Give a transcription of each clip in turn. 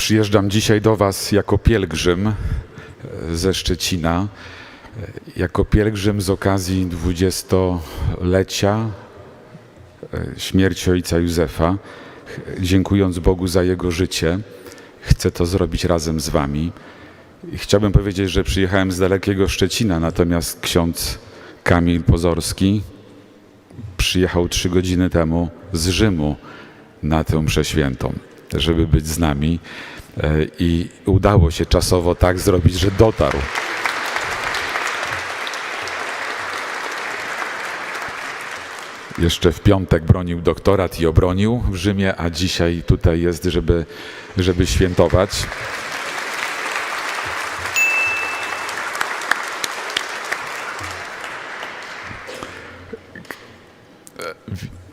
Przyjeżdżam dzisiaj do Was jako pielgrzym e, ze Szczecina, e, jako pielgrzym z okazji dwudziestolecia e, śmierci ojca Józefa. Dziękując Bogu za jego życie, chcę to zrobić razem z Wami. Chciałbym powiedzieć, że przyjechałem z dalekiego Szczecina, natomiast ksiądz Kamil Pozorski przyjechał trzy godziny temu z Rzymu na tę mszę świętą, żeby być z nami i udało się czasowo tak zrobić, że dotarł. Jeszcze w piątek bronił doktorat i obronił w Rzymie, a dzisiaj tutaj jest, żeby, żeby świętować.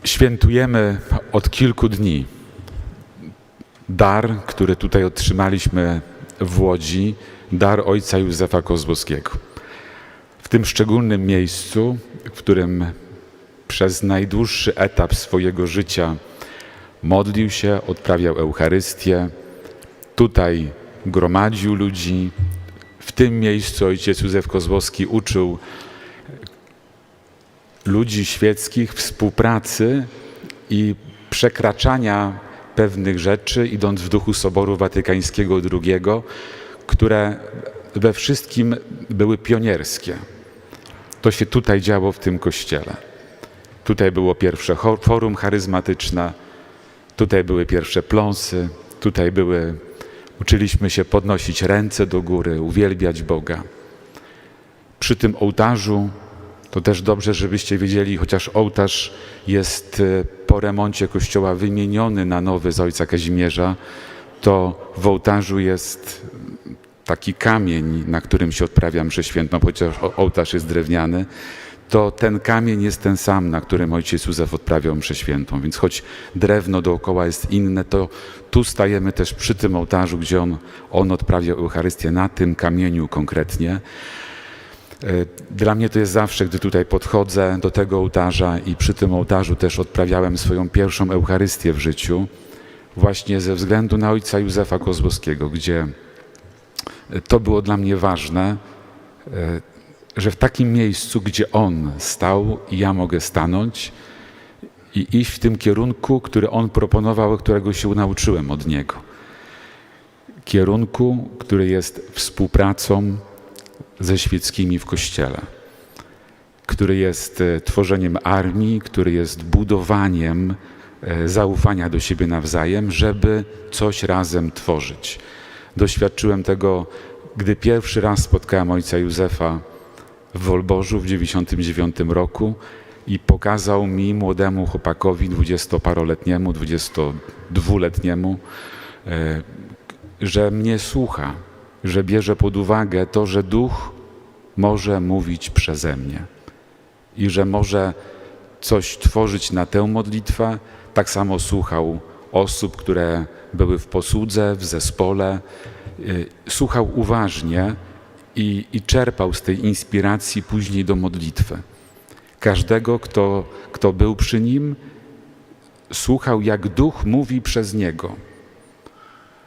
Świętujemy od kilku dni dar, który tutaj otrzymaliśmy w Łodzi, dar ojca Józefa Kozłowskiego. W tym szczególnym miejscu, w którym przez najdłuższy etap swojego życia modlił się, odprawiał Eucharystię, tutaj gromadził ludzi. W tym miejscu ojciec Józef Kozłowski uczył ludzi świeckich współpracy i przekraczania pewnych rzeczy, idąc w duchu Soboru Watykańskiego II, które we wszystkim były pionierskie. To się tutaj działo w tym kościele. Tutaj było pierwsze forum charyzmatyczne, tutaj były pierwsze pląsy, tutaj były, uczyliśmy się podnosić ręce do góry, uwielbiać Boga. Przy tym ołtarzu to też dobrze, żebyście wiedzieli, chociaż ołtarz jest e, po remoncie kościoła wymieniony na nowy z ojca Kazimierza, to w ołtarzu jest taki kamień, na którym się odprawia mszę świętą, chociaż ołtarz jest drewniany, to ten kamień jest ten sam, na którym ojciec Józef odprawiał mszę świętą. Więc choć drewno dookoła jest inne, to tu stajemy też przy tym ołtarzu, gdzie on, on odprawiał Eucharystię, na tym kamieniu konkretnie. E, Dla mnie to jest zawsze, gdy tutaj podchodzę do tego ołtarza i przy tym ołtarzu też odprawiałem swoją pierwszą Eucharystię w życiu, właśnie ze względu na ojca Józefa Kozłowskiego, gdzie to było dla mnie ważne, e, że w takim miejscu, gdzie on stał i ja mogę stanąć i iść w tym kierunku, który on proponował, którego się nauczyłem od niego. Kierunku, który jest współpracą ze świeckimi w Kościele, który jest e, tworzeniem armii, który jest budowaniem e, zaufania do siebie nawzajem, żeby coś razem tworzyć. Doświadczyłem tego, gdy pierwszy raz spotkałem ojca Józefa w Wolborzu w 1999 roku i pokazał mi, młodemu chłopakowi, dwudziestoparoletniemu, dwudziestodwuletniemu, e, że mnie słucha, że bierze pod uwagę to, że duch może mówić przeze mnie i że może coś tworzyć na tę modlitwę. Tak samo słuchał osób, które były w posłudze, w zespole. Y, Słuchał uważnie i, i czerpał z tej inspiracji później do modlitwy. Każdego, kto, kto był przy nim, słuchał, jak duch mówi przez niego.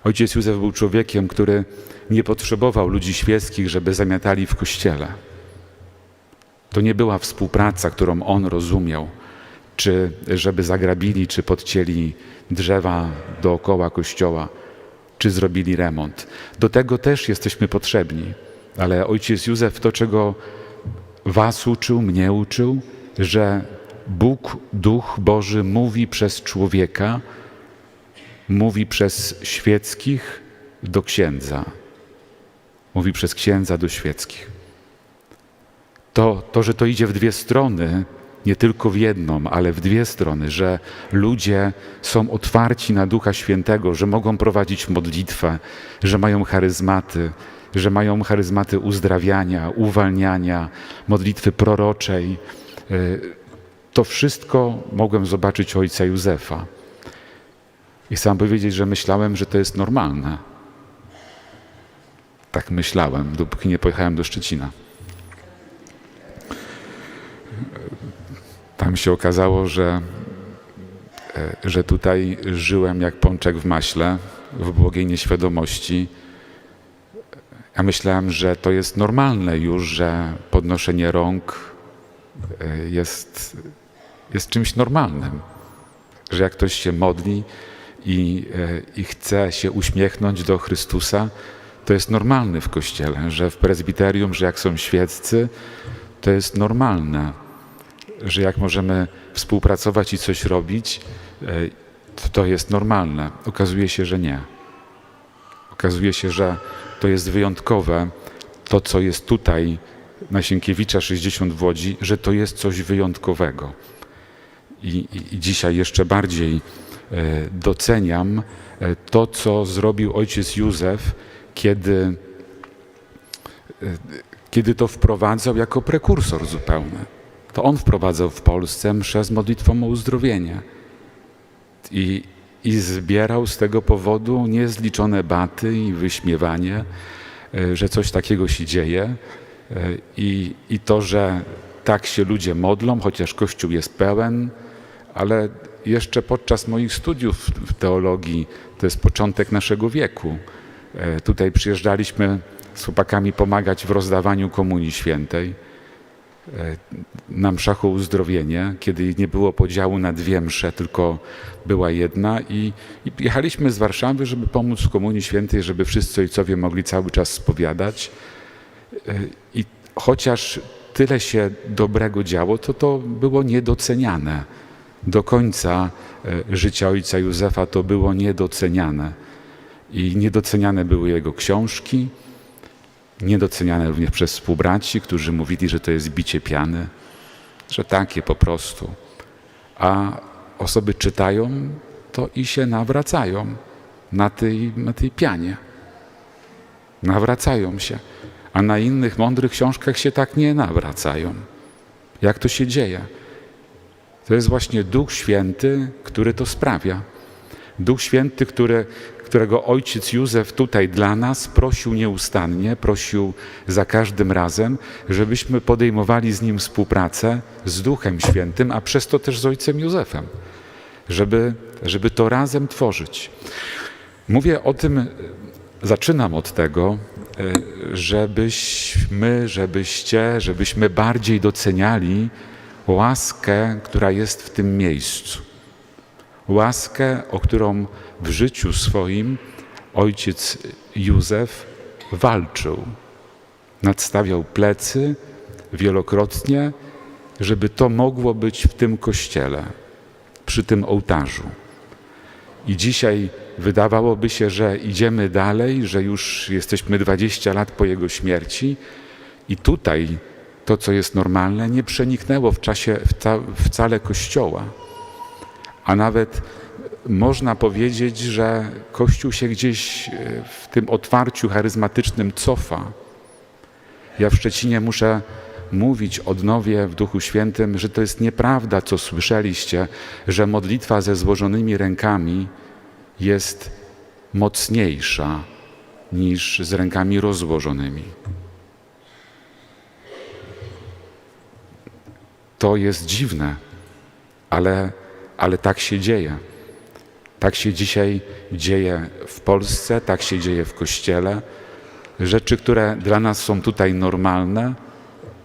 Ojciec Józef był człowiekiem, który nie potrzebował ludzi świeckich, żeby zamiatali w kościele. To nie była współpraca, którą on rozumiał, czy żeby zagrabili, czy podcięli drzewa dookoła kościoła, czy zrobili remont. Do tego też jesteśmy potrzebni. Ale ojciec Józef to, czego was uczył, mnie uczył, że Bóg, Duch Boży mówi przez człowieka, mówi przez świeckich do księdza. Mówi przez księdza do świeckich. To, to, że to idzie w dwie strony, nie tylko w jedną, ale w dwie strony, że ludzie są otwarci na Ducha Świętego, że mogą prowadzić modlitwę, że mają charyzmaty, że mają charyzmaty uzdrawiania, uwalniania, modlitwy proroczej. Y, To wszystko mogłem zobaczyć ojca Józefa. I chcę powiedzieć, że myślałem, że to jest normalne. Tak myślałem, dopóki nie pojechałem do Szczecina. Tam się okazało, że, e, że tutaj żyłem jak pączek w maśle w błogiej nieświadomości. Ja myślałem, że to jest normalne już, że podnoszenie rąk e, jest, jest czymś normalnym. Że jak ktoś się modli i, e, i chce się uśmiechnąć do Chrystusa, to jest normalne w kościele, że w prezbiterium, że jak są świeccy, to jest normalne, że jak możemy współpracować i coś robić, e, to, jest normalne. Okazuje się, że nie. Okazuje się, że to jest wyjątkowe, to co jest tutaj na Sienkiewicza 60 w Łodzi, że to jest coś wyjątkowego. I, i, i dzisiaj jeszcze bardziej e, doceniam e, to, co zrobił ojciec Józef, kiedy, e, kiedy to wprowadzał jako prekursor zupełny. To on wprowadzał w Polsce mszę z modlitwą o uzdrowienie. I, I zbierał z tego powodu niezliczone baty i wyśmiewanie, e, że coś takiego się dzieje. E, I, I to, że tak się ludzie modlą, chociaż Kościół jest pełen, ale jeszcze podczas moich studiów w teologii, to jest początek naszego wieku, tutaj przyjeżdżaliśmy z chłopakami pomagać w rozdawaniu Komunii Świętej na mszach uzdrowienie, kiedy nie było podziału na dwie msze, tylko była jedna i, i jechaliśmy z Warszawy, żeby pomóc w Komunii Świętej, żeby wszyscy ojcowie mogli cały czas spowiadać. I chociaż tyle się dobrego działo, to to było niedoceniane. Do końca e, życia ojca Józefa to było niedoceniane. I niedoceniane były jego książki, niedoceniane również przez współbraci, którzy mówili, że to jest bicie piany, że takie po prostu. A osoby czytają to i się nawracają na tej, na tej pianie. Nawracają się, a na innych mądrych książkach się tak nie nawracają. Jak to się dzieje? To jest właśnie Duch Święty, który to sprawia. Duch Święty, który, którego ojciec Józef tutaj dla nas prosił nieustannie, prosił za każdym razem, żebyśmy podejmowali z nim współpracę z Duchem Świętym, a przez to też z ojcem Józefem, żeby, żeby to razem tworzyć. Mówię o tym, zaczynam od tego, żebyśmy, żebyście, żebyśmy bardziej doceniali łaskę, która jest w tym miejscu. Łaskę, o którą w życiu swoim ojciec Józef walczył. Nadstawiał plecy wielokrotnie, żeby to mogło być w tym kościele, przy tym ołtarzu. I dzisiaj wydawałoby się, że idziemy dalej, że już jesteśmy 20 lat po jego śmierci, i tutaj to, co jest normalne, nie przeniknęło w czasie wcale Kościoła. A nawet można powiedzieć, że Kościół się gdzieś e, w tym otwarciu charyzmatycznym cofa. Ja w Szczecinie muszę mówić odnowię w Duchu Świętym, że to jest nieprawda, co słyszeliście, że modlitwa ze złożonymi rękami jest mocniejsza niż z rękami rozłożonymi. To jest dziwne, ale, ale tak się dzieje. Tak się dzisiaj dzieje w Polsce, tak się dzieje w Kościele. Rzeczy, które dla nas są tutaj normalne,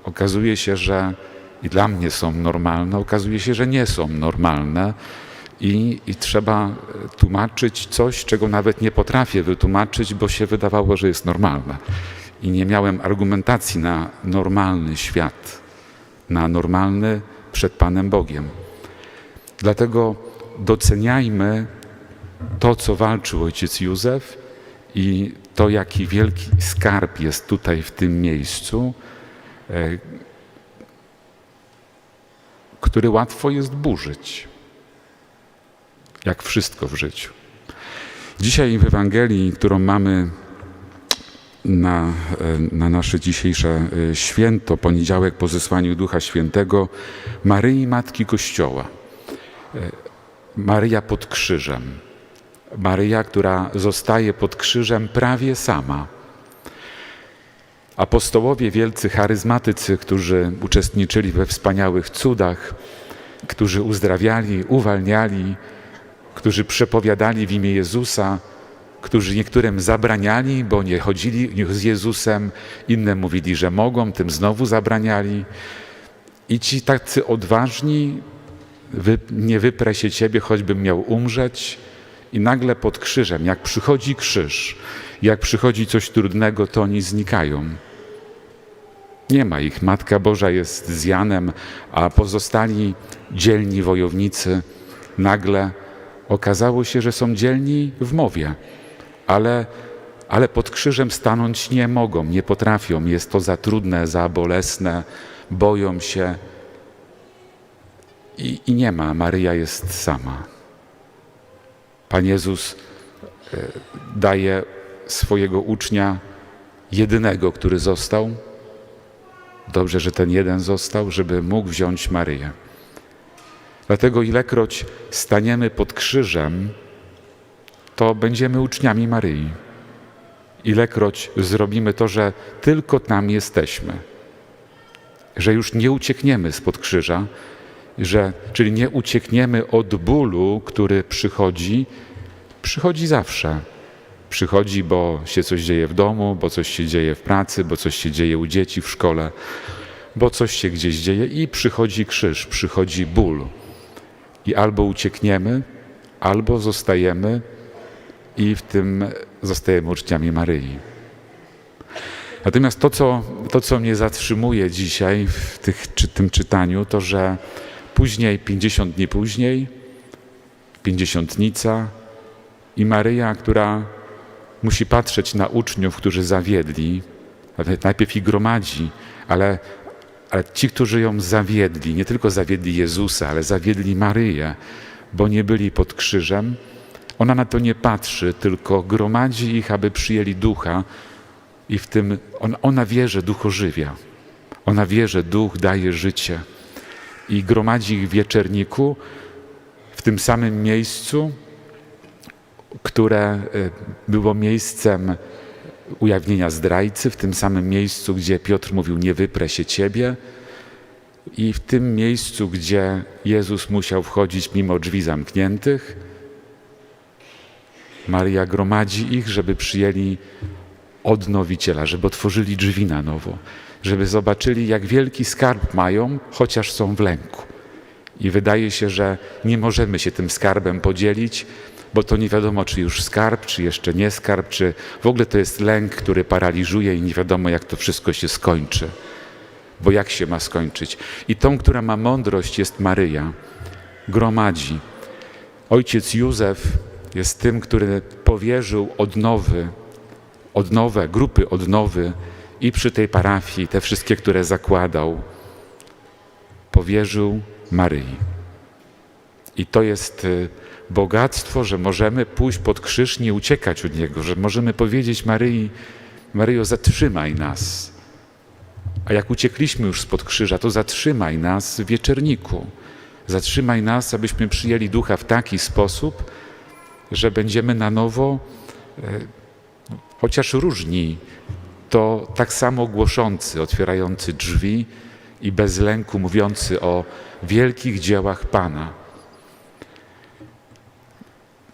okazuje się, że i dla mnie są normalne, okazuje się, że nie są normalne. I, I, trzeba tłumaczyć coś, czego nawet nie potrafię wytłumaczyć, bo się wydawało, że jest normalne. I nie miałem argumentacji na normalny świat, na normalny przed Panem Bogiem. Dlatego doceniajmy to, co walczył ojciec Józef i to, jaki wielki skarb jest tutaj w tym miejscu, e, który łatwo jest burzyć, jak wszystko w życiu. Dzisiaj w Ewangelii, którą mamy na, e, na nasze dzisiejsze e, święto, poniedziałek po zesłaniu Ducha Świętego, Maryi Matki Kościoła. Maryja pod krzyżem. Maryja, która zostaje pod krzyżem prawie sama. Apostołowie wielcy charyzmatycy, którzy uczestniczyli we wspaniałych cudach, którzy uzdrawiali, uwalniali, którzy przepowiadali w imię Jezusa, którzy niektórym zabraniali, bo nie chodzili z Jezusem, inne mówili, że mogą, tym znowu zabraniali. I ci tacy odważni, wy, nie wyprę się Ciebie, choćbym miał umrzeć. I nagle pod krzyżem, jak przychodzi krzyż, jak przychodzi coś trudnego, to oni znikają. Nie ma ich. Matka Boża jest z Janem, a pozostali dzielni wojownicy nagle okazało się, że są dzielni w mowie, ale, ale pod krzyżem stanąć nie mogą, nie potrafią. Jest to za trudne, za bolesne, boją się i, i nie ma. Maryja jest sama. Pan Jezus e, daje swojego ucznia, jedynego, który został. Dobrze, że ten jeden został, żeby mógł wziąć Maryję. Dlatego ilekroć staniemy pod krzyżem, to będziemy uczniami Maryi. Ilekroć zrobimy to, że tylko tam jesteśmy, że już nie uciekniemy spod krzyża, że, czyli nie uciekniemy od bólu, który przychodzi, przychodzi zawsze. Przychodzi, bo się coś dzieje w domu, bo coś się dzieje w pracy, bo coś się dzieje u dzieci w szkole, bo coś się gdzieś dzieje i przychodzi krzyż, przychodzi ból. I albo uciekniemy, albo zostajemy i w tym zostajemy uczniami Maryi. Natomiast to, co, to, co mnie zatrzymuje dzisiaj w tych, czy, tym czytaniu, to że później, 50 dni później, pięćdziesiątnica i Maryja, która musi patrzeć na uczniów, którzy zawiedli, najpierw ich gromadzi, ale, ale ci, którzy ją zawiedli, nie tylko zawiedli Jezusa, ale zawiedli Maryję, bo nie byli pod krzyżem, ona na to nie patrzy, tylko gromadzi ich, aby przyjęli ducha i w tym on, ona wie, że duch ożywia. Ona wie, że duch daje życie. I gromadzi ich w wieczerniku, w tym samym miejscu, które e, było miejscem ujawnienia zdrajcy, w tym samym miejscu, gdzie Piotr mówił: Nie wyprę się ciebie, i w tym miejscu, gdzie Jezus musiał wchodzić mimo drzwi zamkniętych. Maria gromadzi ich, żeby przyjęli odnowiciela, żeby otworzyli drzwi na nowo, żeby zobaczyli, jak wielki skarb mają, chociaż są w lęku. I wydaje się, że nie możemy się tym skarbem podzielić, bo to nie wiadomo, czy już skarb, czy jeszcze nie skarb, czy w ogóle to jest lęk, który paraliżuje i nie wiadomo, jak to wszystko się skończy. Bo jak się ma skończyć? I tą, która ma mądrość, jest Maryja. Gromadzi. Ojciec Józef jest tym, który powierzył odnowy, odnowę, grupy odnowy i przy tej parafii, te wszystkie, które zakładał, powierzył Maryi. I to jest y, bogactwo, że możemy pójść pod krzyż, nie uciekać od Niego, że możemy powiedzieć Maryi, Maryjo, zatrzymaj nas. A jak uciekliśmy już spod krzyża, to zatrzymaj nas w wieczerniku. Zatrzymaj nas, abyśmy przyjęli ducha w taki sposób, że będziemy na nowo, e, chociaż różni, to tak samo głoszący, otwierający drzwi i bez lęku mówiący o wielkich dziełach Pana.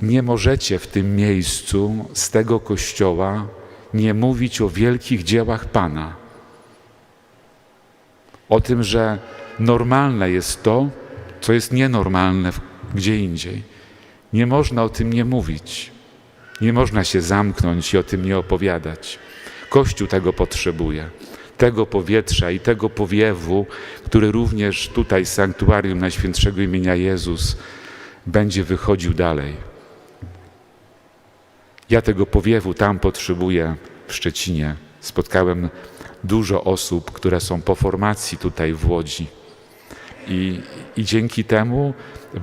Nie możecie w tym miejscu z tego kościoła nie mówić o wielkich dziełach Pana. O tym, że normalne jest to, co jest nienormalne gdzie indziej. Nie można o tym nie mówić. Nie można się zamknąć i o tym nie opowiadać. Kościół tego potrzebuje. Tego powietrza i tego powiewu, który również tutaj z sanktuarium Najświętszego imienia Jezus będzie wychodził dalej. Ja tego powiewu tam potrzebuję w Szczecinie. Spotkałem dużo osób, które są po formacji tutaj w Łodzi. I, I dzięki temu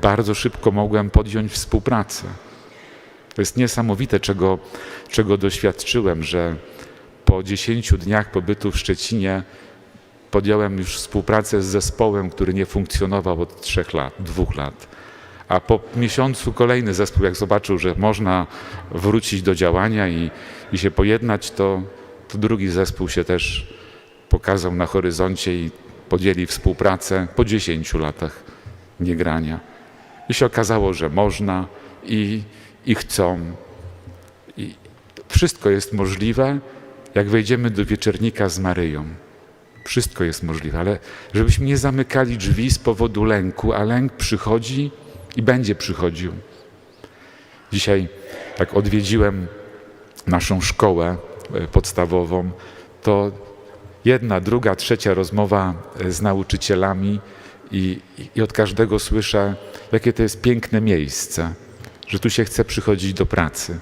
bardzo szybko mogłem podjąć współpracę. To jest niesamowite, czego, czego doświadczyłem, że po 10 dniach pobytu w Szczecinie podjąłem już współpracę z zespołem, który nie funkcjonował od trzech lat, dwóch lat. A po miesiącu kolejny zespół, jak zobaczył, że można wrócić do działania i, i się pojednać, to, to drugi zespół się też pokazał na horyzoncie i podjęli współpracę po 10 latach niegrania. I się okazało, że można i, i chcą. I, Wszystko jest możliwe, jak wejdziemy do wieczernika z Maryją. Wszystko jest możliwe, ale żebyśmy nie zamykali drzwi z powodu lęku, a lęk przychodzi i będzie przychodził. Dzisiaj, jak odwiedziłem naszą szkołę e, podstawową, to jedna, druga, trzecia rozmowa e, z nauczycielami i, i od każdego słyszę, jakie to jest piękne miejsce, że tu się chce przychodzić do pracy,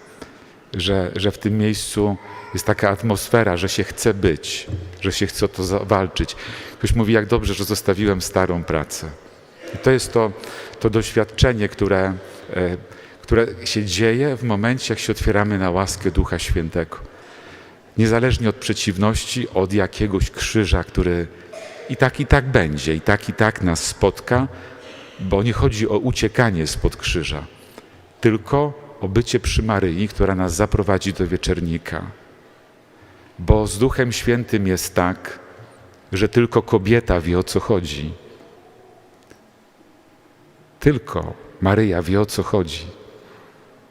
że, że w tym miejscu jest taka atmosfera, że się chce być, że się chce to zawalczyć. Ktoś mówi, jak dobrze, że zostawiłem starą pracę. I to jest to, to doświadczenie, które, e, które się dzieje w momencie, jak się otwieramy na łaskę Ducha Świętego. Niezależnie od przeciwności, od jakiegoś krzyża, który i tak, i tak będzie, i tak, i tak nas spotka, bo nie chodzi o uciekanie spod krzyża, tylko o bycie przy Maryi, która nas zaprowadzi do wieczernika. Bo z Duchem Świętym jest tak, że tylko kobieta wie o co chodzi. Tylko Maryja wie o co chodzi.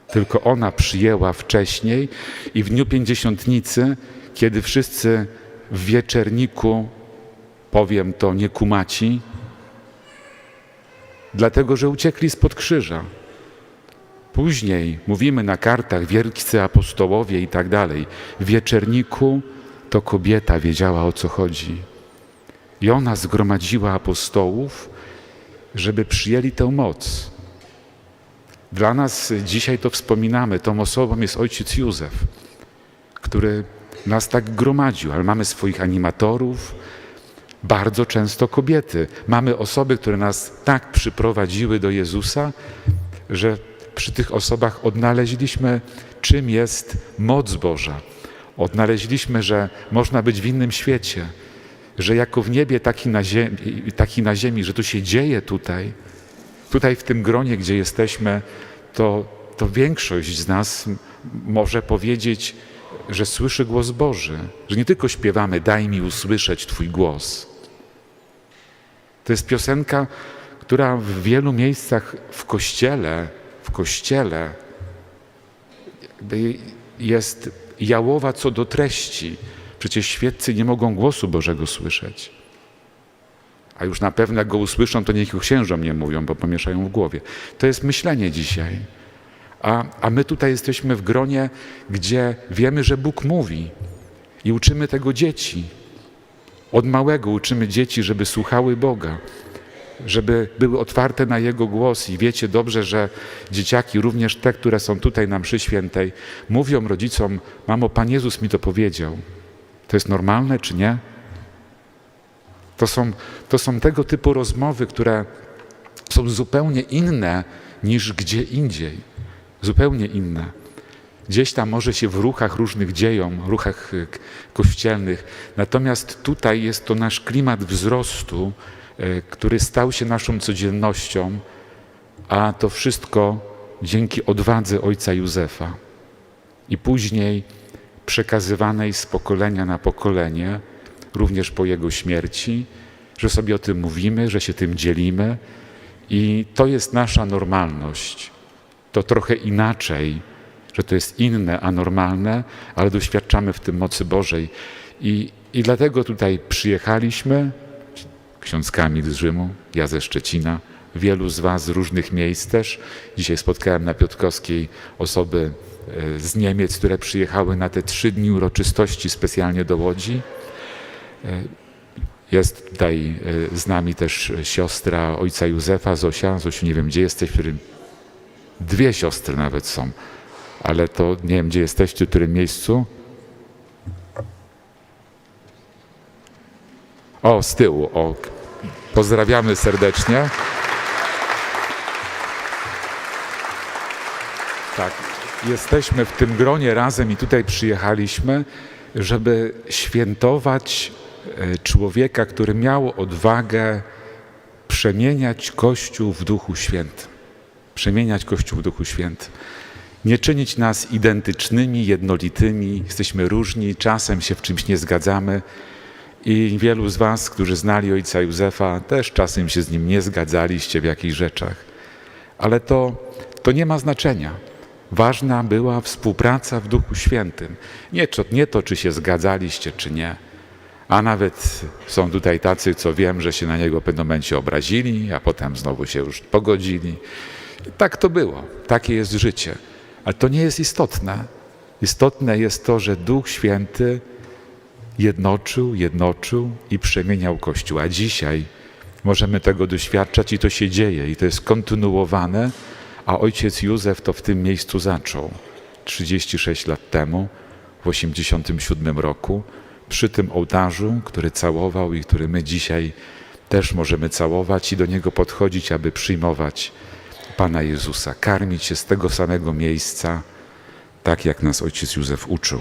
Tylko ona przyjęła wcześniej i w dniu pięćdziesiątnicy, kiedy wszyscy w wieczerniku, powiem to, nie kumaci, dlatego że uciekli spod krzyża. Później mówimy na kartach wielcy apostołowie i tak dalej. W wieczerniku to kobieta wiedziała o co chodzi. I ona zgromadziła apostołów, żeby przyjęli tę moc. Dla nas dzisiaj to wspominamy. Tą osobą jest ojciec Józef, który nas tak gromadził, ale mamy swoich animatorów, bardzo często kobiety. Mamy osoby, które nas tak przyprowadziły do Jezusa, że przy tych osobach odnaleźliśmy, czym jest moc Boża. Odnaleźliśmy, że można być w innym świecie, że jako w niebie, taki na ziemi, taki na ziemi że to się dzieje tutaj, tutaj w tym gronie, gdzie jesteśmy, to, to większość z nas może powiedzieć, że słyszy głos Boży, że nie tylko śpiewamy Daj mi usłyszeć Twój głos. To jest piosenka, która w wielu miejscach w kościele, w kościele jest jałowa co do treści. Przecież świeccy nie mogą głosu Bożego słyszeć. A już na pewno jak go usłyszą, to niech księżom nie mówią, bo pomieszają w głowie. To jest myślenie dzisiaj. A, a my tutaj jesteśmy w gronie, gdzie wiemy, że Bóg mówi i uczymy tego dzieci. Od małego uczymy dzieci, żeby słuchały Boga, żeby były otwarte na Jego głos. I wiecie dobrze, że dzieciaki, również te, które są tutaj na mszy świętej, mówią rodzicom, mamo, Pan Jezus mi to powiedział. To jest normalne, czy nie? To są, to są tego typu rozmowy, które są zupełnie inne niż gdzie indziej. Zupełnie inne. Gdzieś tam może się w ruchach różnych dzieją, ruchach y, kościelnych. Natomiast tutaj jest to nasz klimat wzrostu, który stał się naszą codziennością, a to wszystko dzięki odwadze ojca Józefa. I później przekazywanej z pokolenia na pokolenie, również po jego śmierci, że sobie o tym mówimy, że się tym dzielimy i to jest nasza normalność. To trochę inaczej, że to jest inne, anormalne, ale doświadczamy w tym mocy Bożej. I, i dlatego tutaj przyjechaliśmy, ksiądz Kamil z Rzymu, ja ze Szczecina, wielu z Was z różnych miejsc też. Dzisiaj spotkałem na Piotrkowskiej osoby e, z Niemiec, które przyjechały na te trzy dni uroczystości specjalnie do Łodzi. E, jest tutaj e, z nami też siostra ojca Józefa, Zosia. Zosiu, nie wiem, gdzie jesteś, w którym... Dwie siostry nawet są, ale to nie wiem, gdzie jesteście, w którym miejscu. O, z tyłu. O, pozdrawiamy serdecznie. Tak, jesteśmy w tym gronie razem i tutaj przyjechaliśmy, żeby świętować e, człowieka, który miał odwagę przemieniać Kościół w Duchu Świętym. Przemieniać Kościół w Duchu Świętym. Nie czynić nas identycznymi, jednolitymi, jesteśmy różni, czasem się w czymś nie zgadzamy. I wielu z Was, którzy znali ojca Józefa, też czasem się z nim nie zgadzaliście w jakichś rzeczach. Ale to, to nie ma znaczenia. Ważna była współpraca w Duchu Świętym. Nie, nie to, czy się zgadzaliście, czy nie. A nawet są tutaj tacy, co wiem, że się na niego w pewnym momencie obrazili, a potem znowu się już pogodzili. Tak to było. Takie jest życie. Ale to nie jest istotne. Istotne jest to, że Duch Święty jednoczył, jednoczył i przemieniał Kościół. A dzisiaj możemy tego doświadczać i to się dzieje, i to jest kontynuowane, a ojciec Józef to w tym miejscu zaczął 36 lat temu, w 87 roku, przy tym ołtarzu, który całował i który my dzisiaj też możemy całować i do niego podchodzić, aby przyjmować Pana Jezusa, karmić się z tego samego miejsca, tak jak nas ojciec Józef uczył.